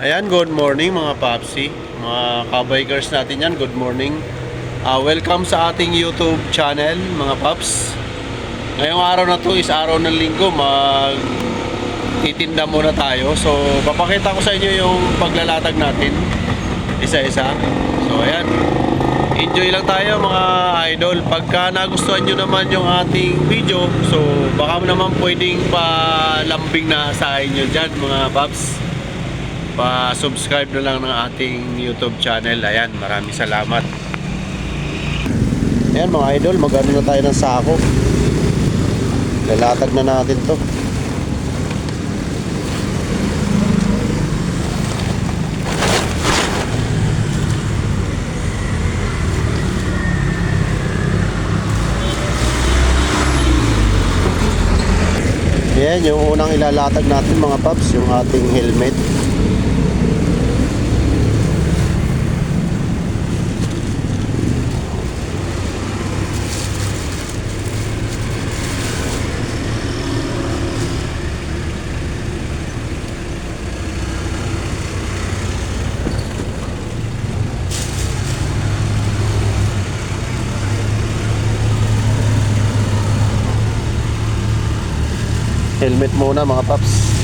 Ayan, good morning mga papsi. Mga kabikers natin yan, good morning. Ah, welcome sa ating YouTube channel mga paps. Ngayong araw na to is araw ng linggo, mag titinda muna tayo. So, papakita ko sa inyo yung paglalatag natin isa-isa. So, ayan. Enjoy lang tayo mga idol. Pagka nagustuhan nyo naman yung ating video, so baka naman pwedeng palambing na sa inyo dyan mga paps pa-subscribe na lang ng ating YouTube channel. Ayan, maraming salamat. Ayan mga idol, magano na tayo ng sako. Lalatag na natin to. Ayan, yung unang ilalatag natin mga paps, yung ating helmet. Helmet muna mga paps.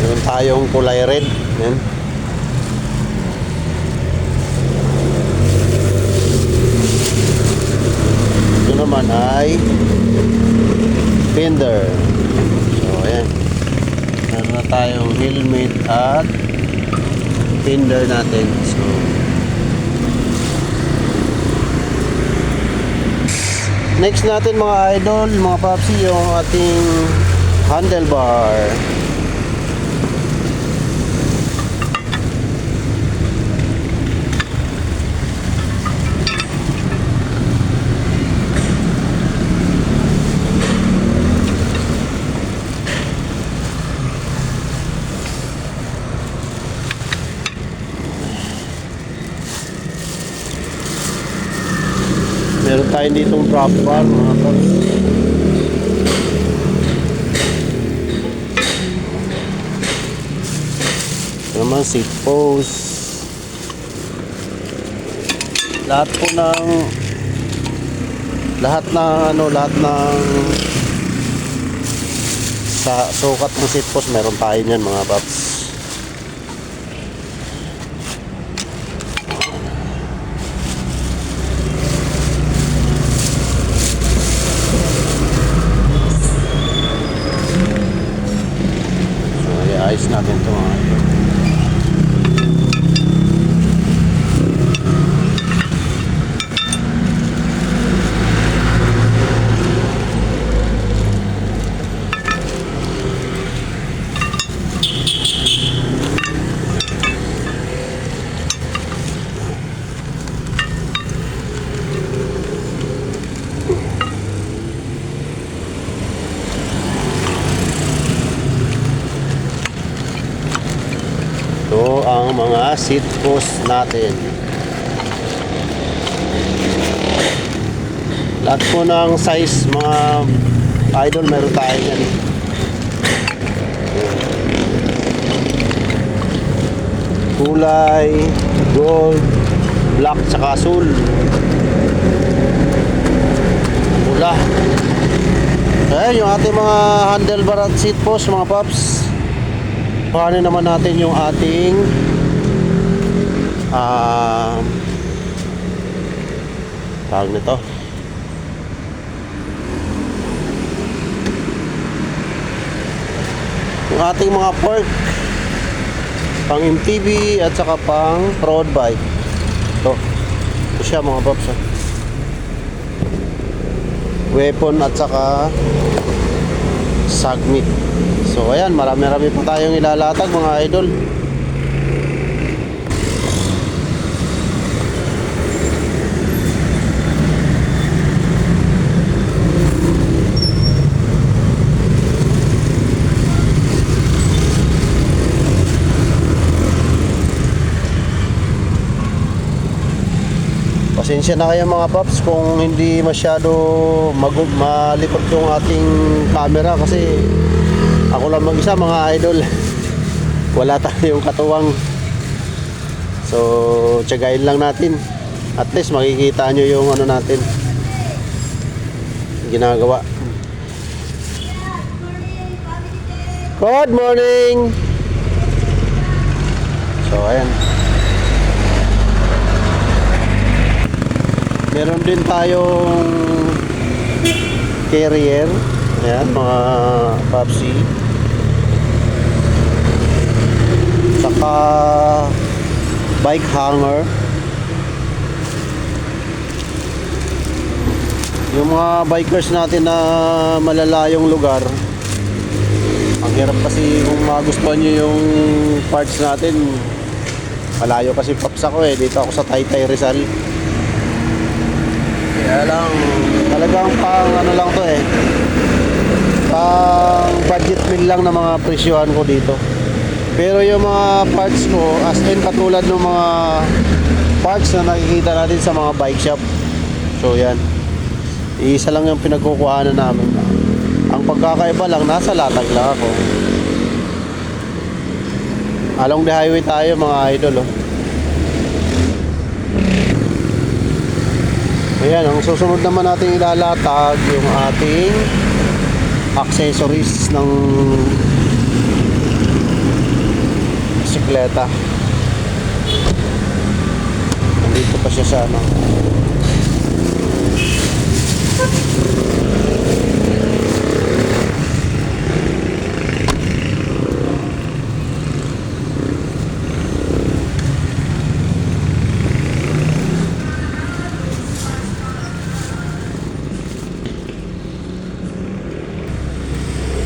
Meron tayong kulay red. Yan. Ito naman ay fender. So, ayan. Meron na tayong helmet at fender natin. So, next natin mga idol, mga papsi, yung ating handlebar. Meron drop bar mga. Ito naman seat post. Lahat po ng lahat ng ano, lahat ng sa sukat ng seat post meron tayo niyan mga paps. So, i-ayos natin ito mga idol. Ito seat post natin. Lahat po ng size mga idol meron tayo yan. Kulay, gold, black, tsaka asul. Pula. Ayan yung ating mga handlebar at seat post mga paps. Paano naman natin yung ating ah tawag nito yung ating mga fork pang MTB at saka pang road bike ito ito siya mga paps ah. weapon at saka sagmit so ayan, marami-rami pa tayong ilalatag mga idol. Pasensya na kayo mga paps kung hindi masyado mag malipot yung ating camera kasi ako lang mag-isa mga idol. Wala tayong katuwang. So, tiyagain lang natin. At least makikita nyo yung ano natin. Ginagawa. Good morning! So, ayan. Meron din tayong carrier. Ayan, mga Papsi. Saka bike hanger. Yung mga bikers natin na malalayong lugar, ang hirap kasi kung magustuhan nyo yung parts natin, malayo kasi paps ako eh. Dito ako sa Taytay Rizal. Kaya lang, talagang pang ano lang to eh. Pang budget meal lang na mga presyohan ko dito. Pero yung mga parts ko, as in katulad ng mga parts na nakikita natin sa mga bike shop. So yan. Isa lang yung pinagkukuhanan namin. Ang pagkakaiba lang, nasa latag lang ako. Along the highway tayo mga idol oh. Ayan, ang susunod naman natin ilalatag yung ating accessories ng bisikleta. Nandito pa siya sa ano.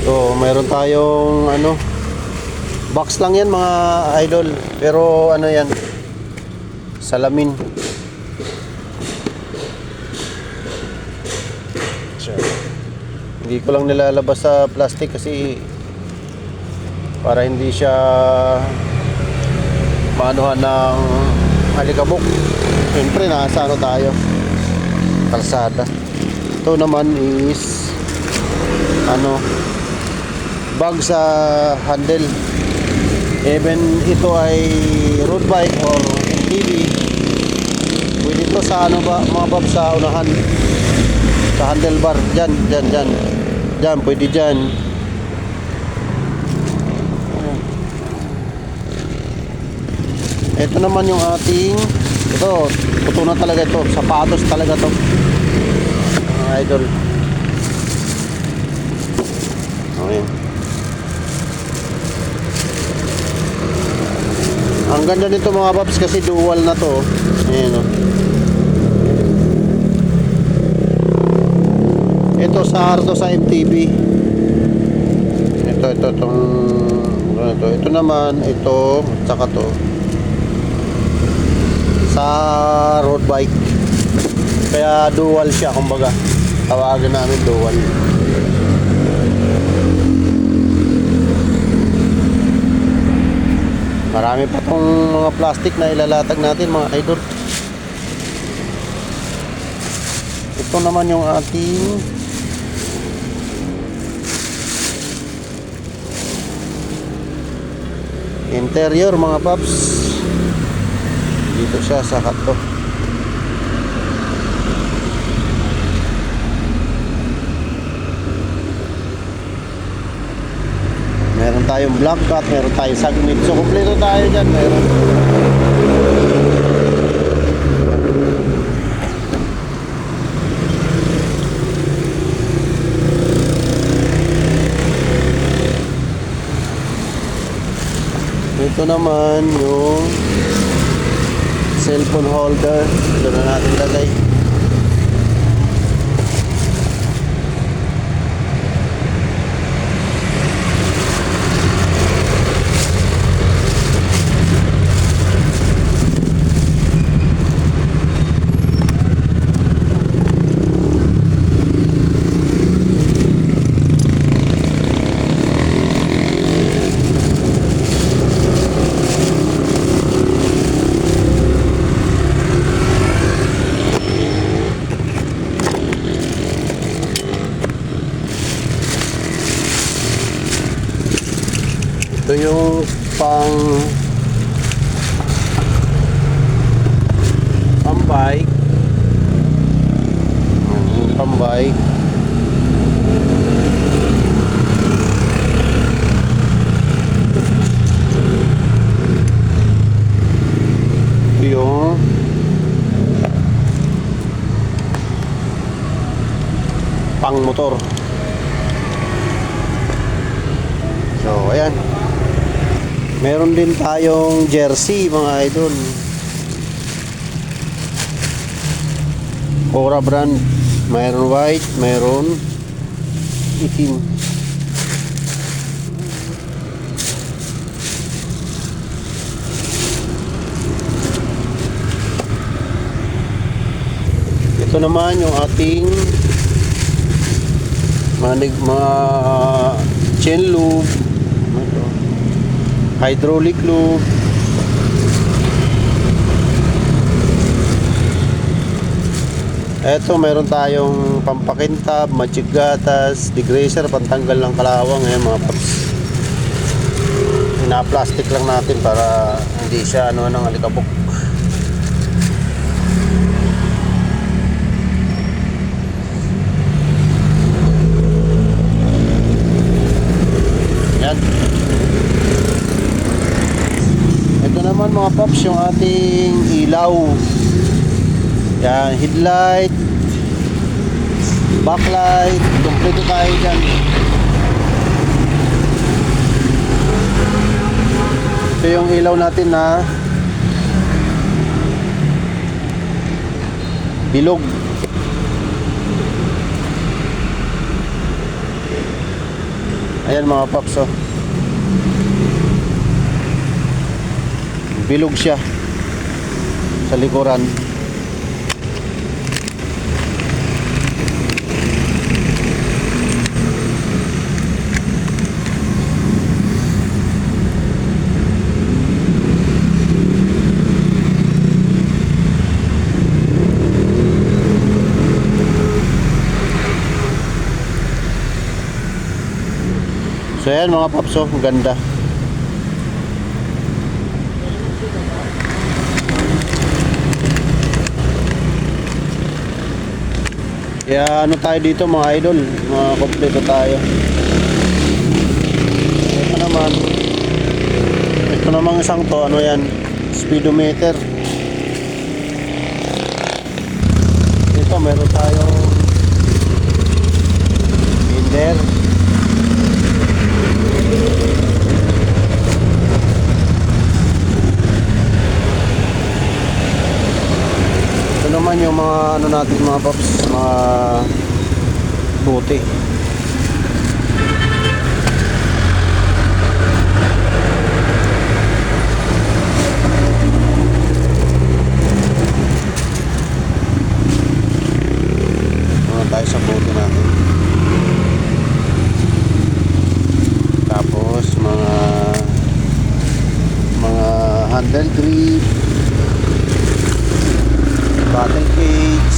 So, mayroon tayong ano box lang yan mga idol. Pero ano yan? Salamin. Hindi ko lang nilalabas sa plastic kasi para hindi siya maanuhan ng alikabok. Siyempre, nasa ano tayo? Kalsada. Ito naman is ano bag sa handle. Even ito ay road bike or MTB pwede ito sa ano ba mga bab sa unahan. Sa handlebar dyan dyan dyan. Dyan pwede dyan. Ito naman yung ating ito tutunan talaga ito. Sapatos talaga to mga idol. Okay. Ang ganda nito mga paps kasi dual na to. Ayan o. Ito sa to sa MTB. Ito, ito, itong ito, ito naman, ito, tsaka to. Sa road bike. Kaya dual siya, kumbaga. Tawagan namin dual. Marami pa tong mga plastic na ilalatag natin mga idol. Ito naman yung ating interior mga paps. Dito siya sa kato. Meron tayong black cat, meron tayong sagmit. So, kompleto tayo dyan. Meron. Ito naman yung cellphone holder. Ito na natin lagay. bike. Ito yung pang motor. So, ayan. Meron din tayong jersey mga idol. Cora brand. Mayroon white, mayroon itim. Ito naman yung ating mga, nig- mga chain lube, Ito. hydraulic lube, Eto, meron tayong pampakintab, magic gatas, degreaser, pantanggal ng kalawang, eh, mga paps. Ina-plastic lang natin para hindi siya ano ng alikabok. Yan. Ito naman mga paps, yung ating ilaw. Yan, headlight, backlight, kompleto tayo dyan. Ito yung ilaw natin na bilog. Ayan mga paps oh. Bilog siya sa likuran. So ayan mga paps oh, ganda. Kaya ano tayo dito mga idol, mga kompleto tayo. Ito naman, ito namang isang to, ano yan, speedometer. Ito meron tayong binder. Ito naman yung mga ano natin mga paps, mga buti.